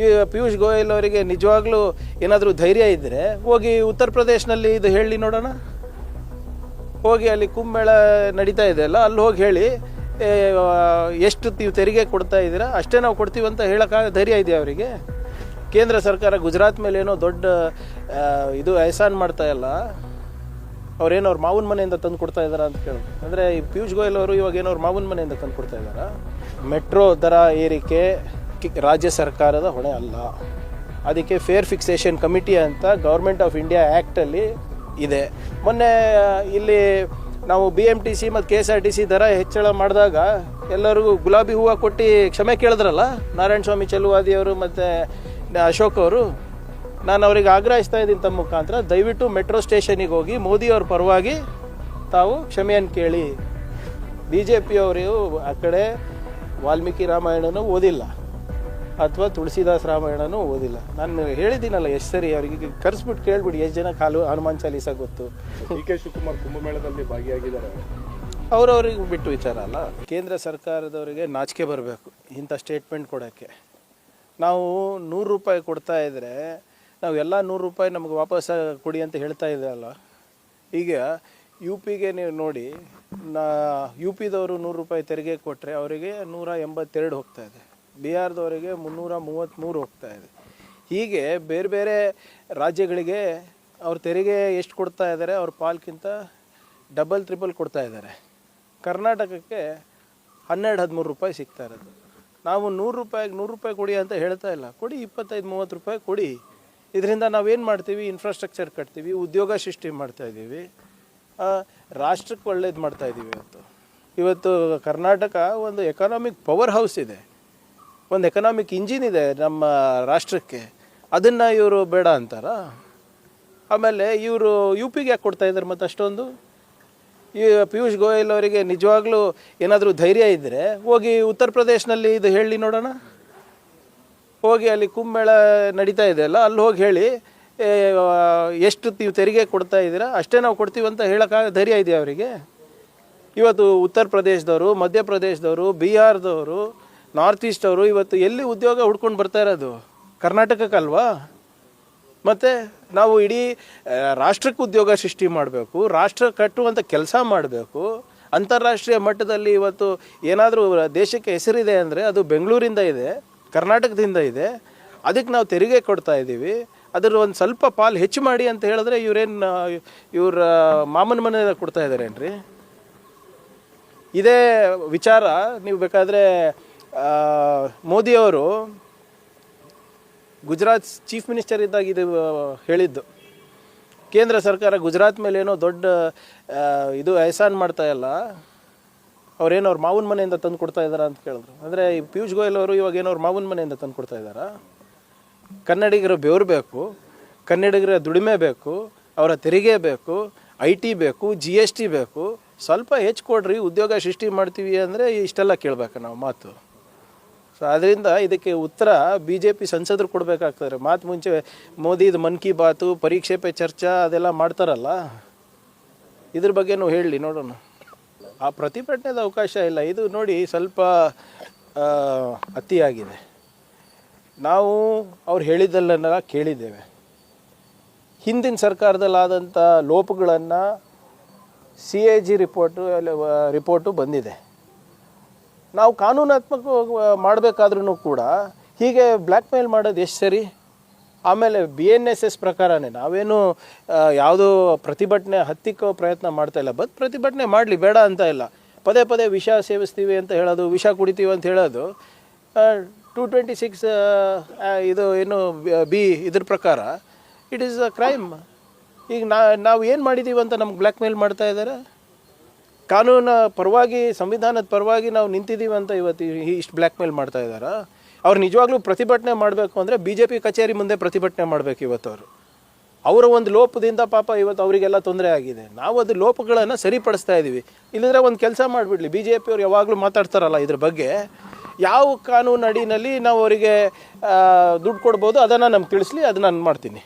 ಈ ಪಿಯೂಷ್ ಗೋಯಲ್ ಅವರಿಗೆ ನಿಜವಾಗ್ಲೂ ಏನಾದರೂ ಧೈರ್ಯ ಇದ್ದರೆ ಹೋಗಿ ಉತ್ತರ ಪ್ರದೇಶನಲ್ಲಿ ಇದು ಹೇಳಿ ನೋಡೋಣ. ಹೋಗಿ ಅಲ್ಲಿ ಕುಂಭಮೇಳ ನಡೀತಾ ಇದೆ ಅಲ್ಲ, ಅಲ್ಲಿ ಹೋಗಿ ಹೇಳಿ ಎಷ್ಟು ನೀವು ತೆರಿಗೆ ಕೊಡ್ತಾ ಇದ್ದೀರಾ, ಅಷ್ಟೇ ನಾವು ಕೊಡ್ತೀವಿ ಅಂತ ಹೇಳೋಕ್ಕಾಗ ಧೈರ್ಯ ಇದೆಯಾ ಅವರಿಗೆ? ಕೇಂದ್ರ ಸರ್ಕಾರ ಗುಜರಾತ್ ಮೇಲೆ ಏನೋ ದೊಡ್ಡ ಇದು ಎಹಸಾನ್ ಮಾಡ್ತಾ ಇಲ್ಲ. ಅವ್ರೇನೋ ಅವ್ರ ಮಾವನ ಮನೆಯಿಂದ ತಂದು ಕೊಡ್ತಾ ಇದ್ದಾರಾ ಅಂತ ಕೇಳಿದ್ರು ಅಂದರೆ ಈ ಪಿಯೂಷ್ ಗೋಯಲ್ ಅವರು ಇವಾಗ ಏನೋ ಅವ್ರ ಮಾವನ ಮನೆಯಿಂದ ತಂದು ಕೊಡ್ತಾ ಇದ್ದಾರಾ? ಮೆಟ್ರೋ ದರ ಏರಿಕೆ ರಾಜ್ಯ ಸರ್ಕಾರದ ಹೊಣೆ ಅಲ್ಲ. ಅದಕ್ಕೆ ಫೇರ್ ಫಿಕ್ಸೇಷನ್ ಕಮಿಟಿ ಅಂತ ಗೌರ್ಮೆಂಟ್ ಆಫ್ ಇಂಡಿಯಾ ಆ್ಯಕ್ಟಲ್ಲಿ ಇದೆ. ಮೊನ್ನೆ ಇಲ್ಲಿ ನಾವು ಬಿ ಎಂ ಟಿ ಸಿ ಮತ್ತು K S R T C ದರ ಹೆಚ್ಚಳ ಮಾಡಿದಾಗ ಎಲ್ಲರಿಗೂ ಗುಲಾಬಿ ಹೂವು ಕೊಟ್ಟು ಕ್ಷಮೆ ಕೇಳಿದ್ರಲ್ಲ? ನಾರಾಯಣ ಸ್ವಾಮಿ ಚೆಲುವಾದಿಯವರು ಮತ್ತು ಅಶೋಕ್ ಅವರು. ನಾನು ಅವರಿಗೆ ಆಗ್ರಹಿಸ್ತಾ ಇದ್ದೀನಿ ತಮ್ಮ ಮುಖಾಂತರ. ದಯವಿಟ್ಟು ಮೆಟ್ರೋ ಸ್ಟೇಷನಿಗೆ ಹೋಗಿ ಮೋದಿಯವ್ರ ಪರವಾಗಿ ತಾವು ಕ್ಷಮೆಯನ್ನು ಕೇಳಿ. ಬಿ ಜೆ ಪಿಯವರು ಆ ಕಡೆ ವಾಲ್ಮೀಕಿ ರಾಮಾಯಣನೂ ಓದಿಲ್ಲ. ಅಥವಾ ತುಳಸಿದಾಸ್ ರಾಮಾಯಣನೂ ಓದಿಲ್ಲ. ನಾನು ಹೇಳಿದ್ದೀನಲ್ಲ ಎಷ್ಟು ಸರಿ ಅವರಿಗೆ ಕರೆಸ್ಬಿಟ್ಟು ಕೇಳ್ಬಿಡಿ ಎಷ್ಟು ಜನ ಕಾಲು ಹನುಮಾನ್ ಚಾಲೀಸ ಗೊತ್ತು. ಡಿ ಕೆ ಶಿವಕುಮಾರ್ ಕುಂಭಮೇಳದಲ್ಲಿ ಭಾಗಿಯಾಗಿದ್ದಾರೆ. ಅವರವ್ರಿಗೆ ಬಿಟ್ಟು ವಿಚಾರ ಅಲ್ಲ. ಕೇಂದ್ರ ಸರ್ಕಾರದವರಿಗೆ ನಾಚಿಕೆ ಬರಬೇಕು ಇಂಥ ಸ್ಟೇಟ್ಮೆಂಟ್ ಕೊಡೋಕ್ಕೆ. ನಾವು ನೂರು ರೂಪಾಯಿ ಕೊಡ್ತಾ ಇದ್ದರೆ ನಾವು ಎಲ್ಲ ನೂರು ರೂಪಾಯಿ ನಮಗೆ ವಾಪಸ್ ಕೊಡಿ ಅಂತ ಹೇಳ್ತಾ ಇದ್ದಲ್ಲ ಈಗ ಯು ಪಿಗೆ ನೀವು ನೋಡಿ ನಾ ಯು ಪಿದವರು ನೂರು ರೂಪಾಯಿ ತೆರಿಗೆ ಕೊಟ್ಟರೆ ಅವರಿಗೆ ನೂರ ಎಂಬತ್ತೆರಡು ಹೋಗ್ತಾ ಇದೆ. ಬಿಹಾರದವರಿಗೆ ಮುನ್ನೂರ ಮೂವತ್ತ್ಮೂರು ಹೋಗ್ತಾ ಇದೆ. ಹೀಗೆ ಬೇರೆ ಬೇರೆ ರಾಜ್ಯಗಳಿಗೆ ಅವ್ರ ತೆರಿಗೆ ಎಷ್ಟು ಕೊಡ್ತಾ ಇದ್ದಾರೆ, ಅವ್ರ ಪಾಲ್ಗಿಂತ ಡಬಲ್ ತ್ರಿಬಲ್ ಕೊಡ್ತಾ ಇದ್ದಾರೆ. ಕರ್ನಾಟಕಕ್ಕೆ ಹನ್ನೆರಡು, ಹದಿಮೂರು ರೂಪಾಯಿ ಸಿಗ್ತಾ ಇರೋದು. ನಾವು ನೂರು ರೂಪಾಯಿಗೆ ನೂರು ರೂಪಾಯಿ ಕೊಡಿ ಅಂತ ಹೇಳ್ತಾ ಇಲ್ಲ. ಕೊಡಿ ಇಪ್ಪತ್ತೈದು, ಮೂವತ್ತು ರೂಪಾಯಿ ಕೊಡಿ. ಇದರಿಂದ ನಾವೇನು ಮಾಡ್ತೀವಿ? ಇನ್ಫ್ರಾಸ್ಟ್ರಕ್ಚರ್ ಕಟ್ತೀವಿ, ಉದ್ಯೋಗ ಸೃಷ್ಟಿ ಮಾಡ್ತಾ ಇದ್ದೀವಿ. ರಾಷ್ಟ್ರಕ್ಕೆ ಒಳ್ಳೇದು ಮಾಡ್ತಾ ಇದ್ದೀವಿ ಇವತ್ತು ಇವತ್ತು ಕರ್ನಾಟಕ ಒಂದು ಎಕನಾಮಿಕ್ ಪವರ್ ಹೌಸ್ ಇದೆ. ಒಂದು ಎಕನಾಮಿಕ್ ಇಂಜಿನ್ ಇದೆ ನಮ್ಮ ರಾಷ್ಟ್ರಕ್ಕೆ. ಅದನ್ನು ಇವರು ಬೇಡ ಅಂತಾರ? ಆಮೇಲೆ ಇವರು ಯು ಪಿಗೆ ಯಾಕೆ ಕೊಡ್ತಾ ಇದ್ದಾರೆ ಮತ್ತು ಅಷ್ಟೊಂದು? ಈ ಪಿಯೂಷ್ ಗೋಯಲ್ ಅವರಿಗೆ ನಿಜವಾಗ್ಲೂ ಏನಾದರೂ ಧೈರ್ಯ ಇದ್ದರೆ ಹೋಗಿ ಉತ್ತರ ಪ್ರದೇಶನಲ್ಲಿ ಇದು ಹೇಳಿ ನೋಡೋಣ. ಹೋಗಿ ಅಲ್ಲಿ ಕುಂಭಮೇಳ ನಡೀತಾ ಇದೆ ಅಲ್ಲ, ಅಲ್ಲಿ ಹೋಗಿ ಹೇಳಿ ಎಷ್ಟು ನೀವು ತೆರಿಗೆ ಕೊಡ್ತಾ ಇದ್ದೀರಾ, ಅಷ್ಟೇ ನಾವು ಕೊಡ್ತೀವಿ ಅಂತ ಹೇಳೋಕ್ಕಾಗ ಧೈರ್ಯ ಇದೆಯಾ ಅವರಿಗೆ? ಇವತ್ತು ಉತ್ತರ ಪ್ರದೇಶದವರು ಮಧ್ಯಪ್ರದೇಶದವರು ಬಿಹಾರದವರು ನಾರ್ತ್ ಈಸ್ಟ್ ಅವರು ಇವತ್ತು ಎಲ್ಲಿ ಉದ್ಯೋಗ ಹುಡ್ಕೊಂಡು ಬರ್ತಾ ಇರೋದು? ಕರ್ನಾಟಕಕ್ಕಲ್ವಾ? ಮತ್ತು ನಾವು ಇಡೀ ರಾಷ್ಟ್ರಕ್ಕೆ ಉದ್ಯೋಗ ಸೃಷ್ಟಿ ಮಾಡಬೇಕು, ರಾಷ್ಟ್ರ ಕಟ್ಟುವಂಥ ಕೆಲಸ ಮಾಡಬೇಕು, ಅಂತಾರಾಷ್ಟ್ರೀಯ ಮಟ್ಟದಲ್ಲಿ ಇವತ್ತು ಏನಾದರೂ ದೇಶಕ್ಕೆ ಹೆಸರಿದೆ ಅಂದರೆ ಅದು ಬೆಂಗಳೂರಿಂದ ಇದೆ, ಕರ್ನಾಟಕದಿಂದ ಇದೆ, ಅದಕ್ಕೆ ನಾವು ತೆರಿಗೆ ಕೊಡ್ತಾ ಇದ್ದೀವಿ. ಅದರ ಒಂದು ಸ್ವಲ್ಪ ಪಾಲು ಹೆಚ್ಚು ಮಾಡಿ ಅಂತ ಹೇಳಿದ್ರೆ ಇವರೇನು ಇವ್ರ ಮಾಮನ ಮನೆ ಕೊಡ್ತಾ ಇದ್ದಾರೇನ್ರಿ? ಇದೇ ವಿಚಾರ, ನೀವು ಬೇಕಾದರೆ ಮೋದಿಯವರು ಗುಜರಾತ್ ಚೀಫ್ ಮಿನಿಸ್ಟರ್ ಇದ್ದಾಗ ಇದು ಹೇಳಿದ್ದು. ಕೇಂದ್ರ ಸರ್ಕಾರ ಗುಜರಾತ್ ಮೇಲೆ ಏನೋ ದೊಡ್ಡ ಇದು ಎಹಸಾನ್ ಮಾಡ್ತಾ ಇಲ್ಲ. ಅವ್ರೇನೋ ಅವ್ರ ಮಾವನ ಮನೆಯಿಂದ ತಂದು ಕೊಡ್ತಾ ಇದ್ದಾರೆ ಅಂತ ಕೇಳಿದ್ರು. ಅಂದರೆ ಪಿಯೂಷ್ ಗೋಯಲ್ ಅವರು ಇವಾಗ ಏನೋ ಅವ್ರ ಮಾವನ ಮನೆಯಿಂದ ತಂದು ಕೊಡ್ತಾ ಇದ್ದಾರಾ? ಕನ್ನಡಿಗರ ಬೆವರು ಬೇಕು, ಕನ್ನಡಿಗರ ದುಡಿಮೆ ಬೇಕು, ಅವರ ತೆರಿಗೆ ಬೇಕು, ಐ ಟಿ ಬೇಕು, ಜಿ ಎಸ್ ಟಿ ಬೇಕು. ಸ್ವಲ್ಪ ಹೆಚ್ಚು ಕೊಡ್ರಿ, ಉದ್ಯೋಗ ಸೃಷ್ಟಿ ಮಾಡ್ತೀವಿ ಅಂದರೆ ಇಷ್ಟೆಲ್ಲ ಕೇಳಬೇಕು ನಾವು ಮಾತು. ಸೊ ಅದರಿಂದ ಇದಕ್ಕೆ ಉತ್ತರ ಬಿ ಜೆ ಪಿ ಸಂಸದರು ಕೊಡಬೇಕಾಗ್ತದೆ. ಮಾತು ಮುಂಚೆ ಮೋದಿದು ಮನ್ ಕಿ ಬಾತು, ಪರೀಕ್ಷೆ ಪೇ ಚರ್ಚಾ ಅದೆಲ್ಲ ಮಾಡ್ತಾರಲ್ಲ? ಇದ್ರ ಬಗ್ಗೆನೂ ಹೇಳಲಿ ನೋಡೋಣ. ಆ ಪ್ರತಿಭಟನೆದ ಅವಕಾಶ ಇಲ್ಲ. ಇದು ನೋಡಿ ಸ್ವಲ್ಪ ಅತಿಯಾಗಿದೆ ನಾವು ಅವ್ರು ಹೇಳಿದ್ದಲ್ಲನ್ನೆಲ್ಲ ಕೇಳಿದ್ದೇವೆ. ಹಿಂದಿನ ಸರ್ಕಾರದಲ್ಲಾದಂಥ ಲೋಪಗಳನ್ನು C A G report report ಬಂದಿದೆ. ನಾವು ಕಾನೂನಾತ್ಮಕ ಮಾಡಬೇಕಾದ್ರೂ ಕೂಡ ಹೀಗೆ ಬ್ಲ್ಯಾಕ್ ಮೇಲ್ ಮಾಡೋದು ಎಷ್ಟು ಸರಿ? ಆಮೇಲೆ ಬಿ ಎನ್ ಎಸ್ ಎಸ್ ಪ್ರಕಾರನೇ ನಾವೇನು ಯಾವುದೋ ಪ್ರತಿಭಟನೆ ಹತ್ತಿಕ್ಕೋ ಪ್ರಯತ್ನ ಮಾಡ್ತಾ ಇಲ್ಲ. ಬಟ್ ಪ್ರತಿಭಟನೆ ಮಾಡಲಿ, ಬೇಡ ಅಂತ ಇಲ್ಲ. ಪದೇ ಪದೇ ವಿಷ ಸೇವಿಸ್ತೀವಿ ಅಂತ ಹೇಳೋದು, ವಿಷ ಕುಡಿತೀವಿ ಅಂತ ಹೇಳೋದು ಟೂ ಟ್ವೆಂಟಿ ಸಿಕ್ಸ್ ಇದು ಏನು, ಬಿ, ಇದ್ರ ಪ್ರಕಾರ ಇಟ್ ಈಸ್ ಅ ಕ್ರೈಮ್ ಈಗ ನಾ, ನಾವು ಏನು ಮಾಡಿದ್ದೀವಿ ಅಂತ ನಮ್ಗೆ ಬ್ಲ್ಯಾಕ್ ಮೇಲ್ ಮಾಡ್ತಾ ಇದ್ದಾರೆ ಕಾನೂನ ಪರವಾಗಿ, ಸಂವಿಧಾನದ ಪರವಾಗಿ ನಾವು ನಿಂತಿದ್ದೀವಿ ಅಂತ ಇವತ್ತು ಇಷ್ಟು ಬ್ಲ್ಯಾಕ್ ಮೇಲ್ ಮಾಡ್ತಾ ಇದ್ದಾರಾ ಅವ್ರು ನಿಜವಾಗ್ಲೂ ಪ್ರತಿಭಟನೆ ಮಾಡಬೇಕು ಅಂದರೆ ಬಿ ಜೆ ಪಿ ಕಚೇರಿ ಮುಂದೆ ಪ್ರತಿಭಟನೆ ಮಾಡಬೇಕು ಇವತ್ತು ಅವರು. ಅವರ ಒಂದು ಲೋಪದಿಂದ ಪಾಪ ಇವತ್ತು ಅವರಿಗೆಲ್ಲ ತೊಂದರೆ ಆಗಿದೆ. ನಾವು ಅದು ಲೋಪಗಳನ್ನು ಸರಿಪಡಿಸ್ತಾ ಇದ್ದೀವಿ ಇಲ್ಲದ್ರೆ ಒಂದು ಕೆಲಸ ಮಾಡಿಬಿಡ್ಲಿ. ಬಿ ಜೆ ಪಿಯವ್ರು ಯಾವಾಗಲೂ ಮಾತಾಡ್ತಾರಲ್ಲ ಇದ್ರ ಬಗ್ಗೆ. ಯಾವ ಕಾನೂನು ಅಡಿನಲ್ಲಿ ನಾವು ಅವರಿಗೆ ದುಡ್ಡು ಕೊಡ್ಬೋದು ಅದನ್ನು ನಮ್ಗೆ ತಿಳಿಸ್ಲಿ ಅದು ನಾನು ಮಾಡ್ತೀನಿ.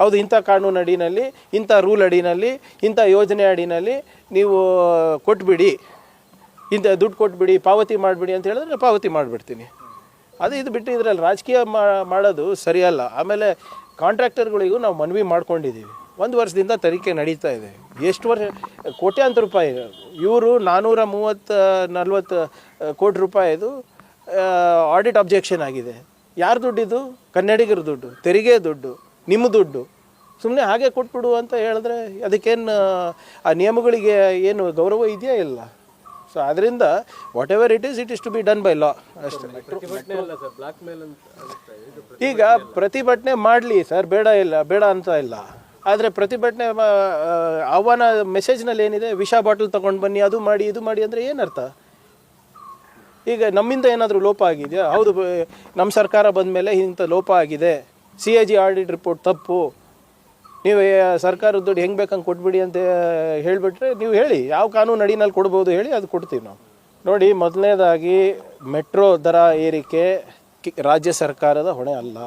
ಹೌದು, ಇಂಥ ಕಾನೂನು ಅಡಿನಲ್ಲಿ, ಇಂಥ ರೂಲ್ ಅಡಿನಲ್ಲಿ, ಇಂಥ ಯೋಜನೆ ಅಡಿನಲ್ಲಿ ನೀವು ಕೊಟ್ಬಿಡಿ. ಇಂಥ ದುಡ್ಡು ಕೊಟ್ಬಿಡಿ, ಪಾವತಿ ಮಾಡಿಬಿಡಿ ಅಂತ ಹೇಳಿದ್ರೆ ಪಾವತಿ ಮಾಡಿಬಿಡ್ತೀನಿ. ಅದು ಇದು ಬಿಟ್ಟು ಇದರಲ್ಲಿ ರಾಜಕೀಯ ಮಾಡೋದು ಸರಿಯಲ್ಲ. ಆಮೇಲೆ ಕಾಂಟ್ರಾಕ್ಟರ್ಗಳಿಗೂ ನಾವು ಮನವಿ ಮಾಡ್ಕೊಂಡಿದ್ದೀವಿ. ಒಂದು ವರ್ಷದಿಂದ ತನಿಖೆ ನಡೀತಾ ಇದೆ. ಎಷ್ಟು ವರ್ಷ, ಕೋಟ್ಯಾಂತರ ರೂಪಾಯಿ. ಇವರು ನಾನ್ನೂರ ಮೂವತ್ತು, ನಲ್ವತ್ತು ಕೋಟಿ ರೂಪಾಯಿದು ಆಡಿಟ್ ಅಬ್ಜೆಕ್ಷನ್ ಆಗಿದೆ. ಯಾರ ದುಡ್ಡಿದು? ಕನ್ನಡಿಗರ ದುಡ್ಡು, ತೆರಿಗೆ ದುಡ್ಡು. ನಿಮ್ಮ ದುಡ್ಡು. ಸುಮ್ಮನೆ ಹಾಗೆ ಕೊಟ್ಬಿಡು ಅಂತ ಹೇಳಿದ್ರೆ ಅದಕ್ಕೇನು, ಆ ನಿಯಮಗಳಿಗೆ ಏನು ಗೌರವ ಇದೆಯಾ ಇಲ್ಲ? ಸೊ ಅದರಿಂದ whatever it is it is to be done by law ಅಷ್ಟೇ. ಈಗ ಪ್ರತಿಭಟನೆ ಮಾಡಲಿ ಸರ್, ಬೇಡ ಇಲ್ಲ, ಬೇಡ ಅಂತ ಇಲ್ಲ. ಆದರೆ ಪ್ರತಿಭಟನೆ ಆಹ್ವಾನ ಮೆಸೇಜ್ನಲ್ಲಿ ಏನಿದೆ? ವಿಷ ಬಾಟಲ್ ತೊಗೊಂಡು ಬನ್ನಿ, ಅದು ಮಾಡಿ, ಇದು ಮಾಡಿ ಅಂದರೆ ಏನರ್ಥ ಈಗ ನಮ್ಮಿಂದ ಏನಾದರೂ ಲೋಪ ಆಗಿದೆಯಾ? ಹೌದು ನಮ್ಮ ಸರ್ಕಾರ ಬಂದ ಮೇಲೆ ಇಂಥ ಲೋಪ ಆಗಿದೆ. C A G audit report ತಪ್ಪು. ನೀವು ಸರ್ಕಾರದ ದುಡ್ಡು ಹೆಂಗೆ ಬೇಕಂಗೆ ಕೊಟ್ಬಿಡಿ ಅಂತ ಹೇಳಿಬಿಟ್ರೆ ನೀವು ಹೇಳಿ. ಯಾವ ಕಾನೂನು ಅಡಿನಲ್ಲಿ ಕೊಡ್ಬೋದು ಹೇಳಿ ಅದು ಕೊಡ್ತೀವಿ ನಾವು. ನೋಡಿ, ಮೊದಲನೇದಾಗಿ ಮೆಟ್ರೋ ದರ ಏರಿಕೆ ರಾಜ್ಯ ಸರ್ಕಾರದ ಹೊಣೆ ಅಲ್ಲ.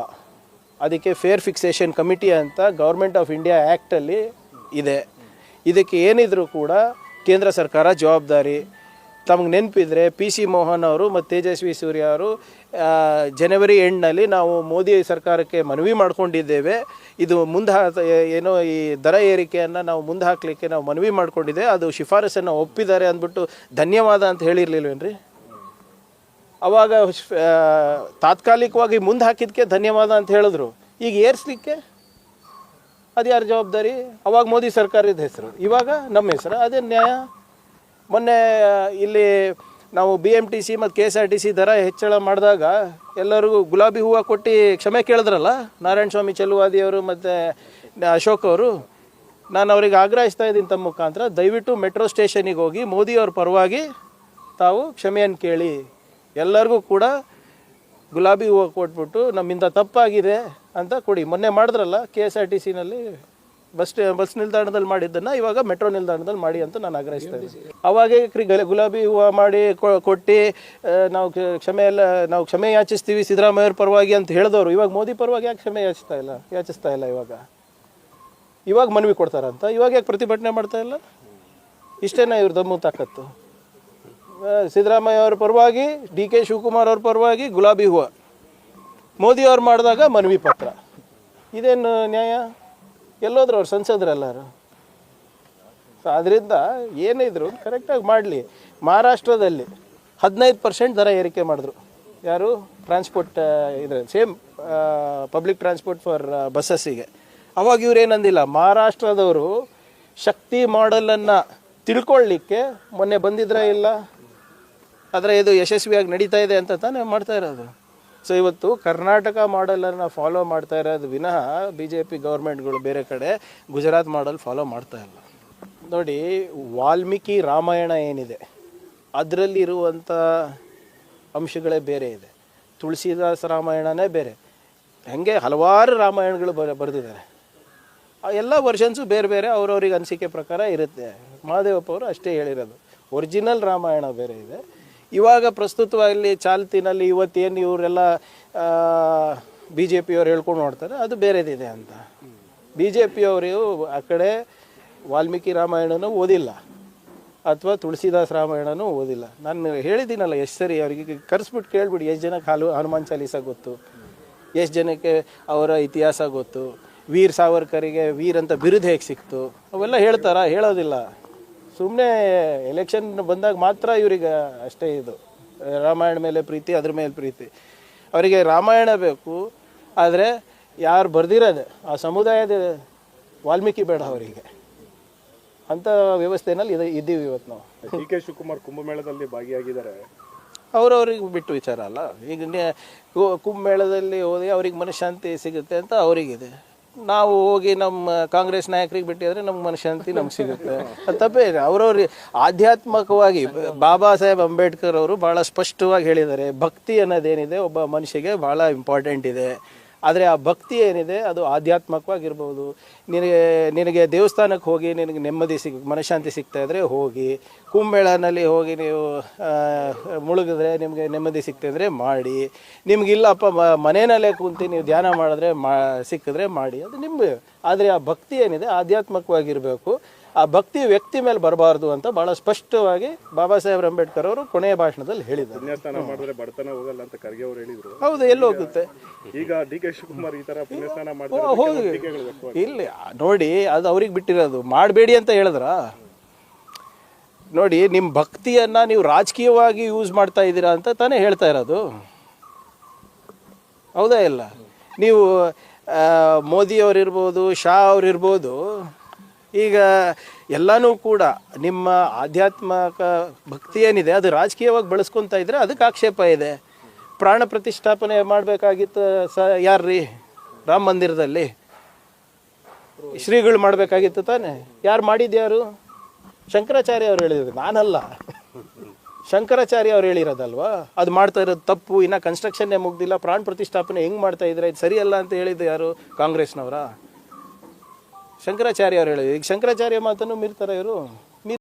ಅದಕ್ಕೆ ಫೇರ್ ಫಿಕ್ಸೇಷನ್ ಕಮಿಟಿ ಅಂತ ಗೌರ್ಮೆಂಟ್ ಆಫ್ ಇಂಡಿಯಾ ಆ್ಯಕ್ಟಲ್ಲಿ ಇದೆ. ಇದಕ್ಕೆ ಏನಿದ್ರೂ ಕೂಡ ಕೇಂದ್ರ ಸರ್ಕಾರ ಜವಾಬ್ದಾರಿ. ತಮಗೆ ನೆನಪಿದ್ರೆ ಪಿ ಸಿ ಮೋಹನ್ ಅವರು ಮತ್ತು ತೇಜಸ್ವಿ ಸೂರ್ಯ ಅವರು ಜನವರಿ ಎಂಡ್ನಲ್ಲಿ ನಾವು ಮೋದಿ ಸರ್ಕಾರಕ್ಕೆ ಮನವಿ ಮಾಡ್ಕೊಂಡಿದ್ದೇವೆ. ಇದು ಮುಂದೆ ಏನೋ ಈ ದರ ಏರಿಕೆಯನ್ನು ನಾವು ಮುಂದೆ ಹಾಕಲಿಕ್ಕೆ ನಾವು ಮನವಿ ಮಾಡಿಕೊಂಡಿದ್ದೆ. ಅದು ಶಿಫಾರಸನ್ನು ಒಪ್ಪಿದ್ದಾರೆ ಅಂದ್ಬಿಟ್ಟು ಧನ್ಯವಾದ ಅಂತ ಹೇಳಿರ್ಲಿಲ್ವೇನ್ರಿ? ಅವಾಗ ತಾತ್ಕಾಲಿಕವಾಗಿ ಮುಂದೆ ಹಾಕಿದ್ದಕ್ಕೆ ಧನ್ಯವಾದ ಅಂತ ಹೇಳಿದ್ರು. ಈಗ ಏರ್ಸ್ಲಿಕ್ಕೆ? ಅದು ಯಾರ ಜವಾಬ್ದಾರಿ? ಅವಾಗ ಮೋದಿ ಸರ್ಕಾರದ ಹೆಸರು. ಇವಾಗ ನಮ್ಮ ಹೆಸರು. ಅದೇ ನ್ಯಾಯ. ಮೊನ್ನೆ ಇಲ್ಲಿ ನಾವು ಬಿ ಎಂ ಟಿ ಸಿ ಮತ್ತು K S R T C ದರ ಹೆಚ್ಚಳ ಮಾಡಿದಾಗ ಎಲ್ಲರಿಗೂ ಗುಲಾಬಿ ಹೂವು ಕೊಟ್ಟು ಕ್ಷಮೆ ಕೇಳಿದ್ರಲ್ಲ? ನಾರಾಯಣ ಸ್ವಾಮಿ ಚೆಲುವಾದಿಯವರು ಮತ್ತು ಅಶೋಕ್ ಅವರು. ನಾನು ಅವ್ರಿಗೆ ಆಗ್ರಹಿಸ್ತಾ ಇದ್ದೀನಿ ತಮ್ಮ ಮುಖಾಂತರ, ದಯವಿಟ್ಟು ಮೆಟ್ರೋ ಸ್ಟೇಷನಿಗೆ ಹೋಗಿ ಮೋದಿಯವ್ರ ಪರವಾಗಿ ತಾವು ಕ್ಷಮೆಯನ್ನು ಕೇಳಿ. ಎಲ್ಲರಿಗೂ ಕೂಡ ಗುಲಾಬಿ ಹೂವು ಕೊಟ್ಬಿಟ್ಟು ನಮ್ಮಿಂದ ತಪ್ಪಾಗಿದೆ ಅಂತ ಕೊಡಿ. ಮೊನ್ನೆ ಮಾಡಿದ್ರಲ್ಲ ಕೆ ಎಸ್ ಆರ್ ಟಿ ಸಿನಲ್ಲಿ ಬಸ್ ಬಸ್ ನಿಲ್ದಾಣದಲ್ಲಿ ಮಾಡಿದ್ದನ್ನು ಇವಾಗ ಮೆಟ್ರೋ ನಿಲ್ದಾಣದಲ್ಲಿ ಮಾಡಿ ಅಂತ ನಾನು ಆಗ್ರಹಿಸ್ತಾ ಇದ್ದೀನಿ. ಅವಾಗೇ ಕ್ರಿ, ಗಲ- ಗುಲಾಬಿ ಹೂವು ಮಾಡಿ ಕೊಟ್ಟು ನಾವು ಕ್ಷ- ಕ್ಷಮೆ ಎಲ್ಲ, ನಾವು ಕ್ಷಮೆ ಯಾಚಿಸ್ತೀವಿ ಸಿದ್ದರಾಮಯ್ಯವ್ರ ಪರವಾಗಿ ಅಂತ ಹೇಳಿದವರು, ಇವಾಗ ಮೋದಿ ಪರವಾಗಿ ಯಾಕೆ ಕ್ಷಮೆ ಯಾಚಿಸ್ತಾ ಇಲ್ಲ ಯಾಚಿಸ್ತಾ ಇಲ್ಲ ಇವಾಗ? ಇವಾಗ ಮನವಿ ಕೊಡ್ತಾರಂತ, ಇವಾಗ ಯಾಕೆ ಪ್ರತಿಭಟನೆ ಮಾಡ್ತಾ ಇಲ್ಲ? ಇಷ್ಟೇನಾ ಇವ್ರ ದಮ್ಮು ತಾಕತ್ತು? ಸಿದ್ದರಾಮಯ್ಯ ಅವ್ರ ಪರವಾಗಿ, ಡಿ ಕೆ ಶಿವಕುಮಾರ್ ಅವ್ರ ಪರವಾಗಿ ಗುಲಾಬಿ ಹೂವು. ಮೋದಿ ಅವ್ರು ಮಾಡಿದಾಗ ಮನವಿ ಪತ್ರ. ಇದೇನು ನ್ಯಾಯ? ಎಲ್ಲೋದ್ರು ಅವ್ರು ಸಂಸದರೆಲ್ಲರೂ. ಸೊ ಅದರಿಂದ ಏನಿದ್ರು ಕರೆಕ್ಟಾಗಿ ಮಾಡಲಿ. ಮಹಾರಾಷ್ಟ್ರದಲ್ಲಿ ಹದಿನೈದು ಪರ್ಸೆಂಟ್ ದರ ಏರಿಕೆ ಮಾಡಿದ್ರು. ಯಾರು? ಟ್ರಾನ್ಸ್ಪೋರ್ಟ್ ಇದ್ರೆ ಸೇಮ್ ಪಬ್ಲಿಕ್ ಟ್ರಾನ್ಸ್ಪೋರ್ಟ್ ಫಾರ್ ಬಸ್ಸಸ್ಸಿಗೆ ಅವಾಗ ಇವ್ರು ಏನಂದಿಲ್ಲ ಮಹಾರಾಷ್ಟ್ರದವರು ಶಕ್ತಿ ಮಾಡೆಲನ್ನು ತಿಳ್ಕೊಳ್ಳಿಕ್ಕೆ ಮೊನ್ನೆ ಬಂದಿದ್ರೆ ಇಲ್ಲ? ಆದರೆ ಇದು ಯಶಸ್ವಿಯಾಗಿ ನಡೀತಾ ಇದೆ ಅಂತ ತಾನೇ ಮಾಡ್ತಾ ಇರೋದು. ಸೊ ಇವತ್ತು ಕರ್ನಾಟಕ ಮಾಡೆಲನ್ನು ಫಾಲೋ ಮಾಡ್ತಾ ಇರೋದು ವಿನಃ ಬಿ ಜೆ ಪಿ ಗೌರ್ಮೆಂಟ್ಗಳು ಬೇರೆ ಕಡೆ. ಗುಜರಾತ್ ಮಾಡೆಲ್ ಫಾಲೋ ಮಾಡ್ತಾ ಇಲ್ಲ. ನೋಡಿ, ವಾಲ್ಮೀಕಿ ರಾಮಾಯಣ ಏನಿದೆ? ಅದರಲ್ಲಿರುವಂಥ ಅಂಶಗಳೇ ಬೇರೆ ಇದೆ. ತುಳಸಿದಾಸ ರಾಮಾಯಣನೇ ಬೇರೆ. ಹಾಗೆ ಹಲವಾರು ರಾಮಾಯಣಗಳು ಬರ, ಬರೆದಿದ್ದಾರೆ. ಎಲ್ಲ ವರ್ಷನ್ಸು ಬೇರೆ ಬೇರೆ, ಅವ್ರವ್ರಿಗೆ ಅನಿಸಿಕೆ ಪ್ರಕಾರ ಇರುತ್ತೆ. ಮಹಾದೇವಪ್ಪ ಅವರು ಅಷ್ಟೇ ಹೇಳಿರೋದು. ಒರಿಜಿನಲ್ ರಾಮಾಯಣ ಬೇರೆ ಇದೆ. ಇವಾಗ ಪ್ರಸ್ತುತವಾಗಿ ಚಾಲ್ತಿನಲ್ಲಿ ಇವತ್ತೇನು ಇವರೆಲ್ಲ ಬಿ ಜೆ ಪಿಯವ್ರು ಹೇಳ್ಕೊಂಡು ನೋಡ್ತಾರೆ, ಅದು ಬೇರೆದಿದೆ ಅಂತ. ಬಿ ಜೆ ಪಿಯವರು ಆ ಕಡೆ ವಾಲ್ಮೀಕಿ ರಾಮಾಯಣನೂ ಓದಿಲ್ಲ, ಅಥವಾ ತುಳಸಿದಾಸ್ ರಾಮಾಯಣನೂ ಓದಿಲ್ಲ. ನಾನು ಹೇಳಿದ್ದೀನಲ್ಲ ಎಷ್ಟು ಸರಿ ಅವರಿಗೆ ಕರೆಸ್ಬಿಟ್ಟು ಕೇಳ್ಬಿಡಿ ಎಷ್ಟು ಜನಕ್ಕೆ ಹಾಲು, ಹನುಮಾನ್ ಚಾಲೀಸ ಗೊತ್ತು ಎಷ್ಟು ಜನಕ್ಕೆ ಅವರ ಇತಿಹಾಸ ಗೊತ್ತು, ವೀರ್ ಸಾವರ್ಕರಿಗೆ ವೀರ್ ಅಂತ ಬಿರುದು ಹೇಗೆ ಸಿಕ್ತು, ಅವೆಲ್ಲ ಹೇಳ್ತಾರಾ? ಹೇಳೋದಿಲ್ಲ. ಸುಮ್ಮನೆ ಎಲೆಕ್ಷನ್ ಬಂದಾಗ ಮಾತ್ರ ಇವರಿಗೆ ಅಷ್ಟೇ ಇದು. ರಾಮಾಯಣ ಮೇಲೆ ಪ್ರೀತಿ ಅದ್ರ ಮೇಲೆ ಪ್ರೀತಿ. ಅವರಿಗೆ ರಾಮಾಯಣ ಬೇಕು ಆದರೆ ಯಾರು ಬರ್ದಿರೋದೆ ಆ ಸಮುದಾಯದ ವಾಲ್ಮೀಕಿ ಬೇಡ ಅವರಿಗೆ. ಅಂಥ ವ್ಯವಸ್ಥೆನಲ್ಲಿ ಇದು ಇದ್ದೀವಿ ಇವತ್ತು ನಾವು. ಡಿ ಕೆ ಶಿವಕುಮಾರ್ ಕುಂಭಮೇಳದಲ್ಲಿ ಭಾಗಿಯಾಗಿದ್ದಾರೆ. ಅವ್ರವ್ರಿಗೆ ಬಿಟ್ಟು ವಿಚಾರ ಅಲ್ಲ. ಈಗ ಕುಂಭಮೇಳದಲ್ಲಿ ಹೋಗಿ ಅವ್ರಿಗೆ ಮನಃಶಾಂತಿ ಸಿಗುತ್ತೆ ಅಂತ ಅವರಿಗಿದೆ. ನಾವು ಹೋಗಿ ನಮ್ಮ ಕಾಂಗ್ರೆಸ್ ನಾಯಕರಿಗೆ ಬಿಟ್ಟಿದ್ರೆ ನಮ್ಗೆ ಮನಶಾಂತಿ ನಮ್ಗೆ ಸಿಗುತ್ತೆ. ತಪ್ಪೇ ಅವರವ್ರಿ ಆಧ್ಯಾತ್ಮಿಕವಾಗಿ ಬಾಬಾ ಸಾಹೇಬ್ ಅಂಬೇಡ್ಕರ್ ಅವರು ಭಾಳ ಸ್ಪಷ್ಟವಾಗಿ ಹೇಳಿದ್ದಾರೆ, ಭಕ್ತಿ ಅನ್ನೋದೇನಿದೆ, ಒಬ್ಬ ಮನುಷ್ಯಗೆ ಭಾಳ ಇಂಪಾರ್ಟೆಂಟ್ ಇದೆ. ಆದರೆ ಆ ಭಕ್ತಿ ಏನಿದೆ, ಅದು ಆಧ್ಯಾತ್ಮಿಕವಾಗಿರ್ಬೋದು. ನಿನಗೆ ನಿನಗೆ ದೇವಸ್ಥಾನಕ್ಕೆ ಹೋಗಿ ನಿನಗೆ ನೆಮ್ಮದಿ ಸಿಗ್, ಮನಃಶಾಂತಿ ಸಿಗ್ತಾ ಇದ್ದರೆ ಹೋಗಿ. ಕುಂಭಮೇಳನಲ್ಲಿ ಹೋಗಿ ನೀವು ಮುಳುಗಿದ್ರೆ ನಿಮಗೆ ನೆಮ್ಮದಿ ಸಿಗ್ತಾ ಇದ್ದರೆ ಮಾಡಿ. ನಿಮಗಿಲ್ಲಪ್ಪ ಮನೆಯಲ್ಲೇ ಕುಂತು ನೀವು ಧ್ಯಾನ ಮಾಡಿದ್ರೆ ಮಾ, ಸಿಕ್ಕಿದ್ರೆ ಮಾಡಿ. ಅದು ನಿಮ್ಮ ಆದರೆ ಆ ಭಕ್ತಿ ಏನಿದೆ, ಆಧ್ಯಾತ್ಮಿಕವಾಗಿರಬೇಕು. ಆ ಭಕ್ತಿ ವ್ಯಕ್ತಿ ಮೇಲೆ ಬರಬಾರ್ದು ಅಂತ ಬಹಳ ಸ್ಪಷ್ಟವಾಗಿ ಬಾಬಾ ಸಾಹೇಬ್ ಅಂಬೇಡ್ಕರ್ ಅವರು ಕೊನೆಯ ಭಾಷಣದಲ್ಲಿ ಹೇಳಿದ್ದಾರೆ. ಪುಣ್ಯಸ್ನಾನ ಮಾಡಿದ್ರೆ ಬಡತನ ಹೋಗಲ್ಲ ಅಂತ ಖರ್ಗೆ ಅವರು ಹೇಳಿದ್ರು. ಹೌದು ಎಲ್ಲಿ ಹೋಗುತ್ತೆ? ಈಗ ಡಿ ಕೆ ಶಿವಕುಮಾರ್ ಈ ತರ ಪುಣ್ಯಸ್ನಾನ ಮಾಡಿದ್ರೆ ಹೋಗಿ ಟೀಕೆಗಳು ವ್ಯಕ್ತವಾಗಿದೆ. ಇಲ್ಲಿ ನೋಡಿ ಅದು ಅವ್ರಿಗೆ ಬಿಟ್ಟಿರೋದು. ಮಾಡಬೇಡಿ ಅಂತ ಹೇಳಿದ್ರ? ನೋಡಿ ನಿಮ್ಮ ಭಕ್ತಿಯನ್ನ ನೀವು ರಾಜಕೀಯವಾಗಿ ಯೂಸ್ ಮಾಡ್ತಾ ಇದ್ದೀರಾ ಅಂತ ತಾನೇ ಹೇಳ್ತಾ ಇರೋದು. ಹೌದಾ ಇಲ್ಲ? ನೀವು ಆ, ಮೋದಿ ಅವರಿರ್ಬೋದು ಶಾ ಅವರಿರ್ಬೋದು ಈಗ ಎಲ್ಲನೂ ಕೂಡ ನಿಮ್ಮ ಆಧ್ಯಾತ್ಮಕ ಭಕ್ತಿ ಏನಿದೆ, ಅದು ರಾಜಕೀಯವಾಗಿ ಬಳಸ್ಕೊತಾ ಇದ್ರೆ ಅದಕ್ಕೆ ಆಕ್ಷೇಪ ಇದೆ. ಪ್ರಾಣ ಪ್ರತಿಷ್ಠಾಪನೆ ಮಾಡಬೇಕಾಗಿತ್ತು ಸ, ಯಾರ್ರೀ? ರಾಮ ಮಂದಿರದಲ್ಲಿ. ಶ್ರೀಗಳು ಮಾಡಬೇಕಾಗಿತ್ತು ತಾನೆ. ಯಾರು ಮಾಡಿದ್ಯಾರು ಶಂಕರಾಚಾರ್ಯ ಅವ್ರು ಹೇಳಿದ್ರು. ನಾನಲ್ಲ. ಶಂಕರಾಚಾರ್ಯ ಅವ್ರು ಹೇಳಿರೋದಲ್ವಾ? ಅದು ಮಾಡ್ತಾ ಇರೋದು ತಪ್ಪು, ಇನ್ನೂ ಕನ್ಸ್ಟ್ರಕ್ಷನ್ನೇ ಮುಗ್ದಿಲ್ಲ, ಪ್ರಾಣ ಪ್ರತಿಷ್ಠಾಪನೆ ಹೆಂಗೆ ಮಾಡ್ತಾ ಇದ್ರೆ, ಇದು ಸರಿಯಲ್ಲ ಅಂತ ಹೇಳಿದ್ದು ಯಾರು? ಕಾಂಗ್ರೆಸ್ನವರ? ಶಂಕರಾಚಾರ್ಯ ಅವ್ರು ಹೇಳಿದ್ರು. ಈಗ ಶಂಕರಾಚಾರ್ಯ ಮಾತನ್ನು ಮೀರ್ತಾರೆ ಇವರು.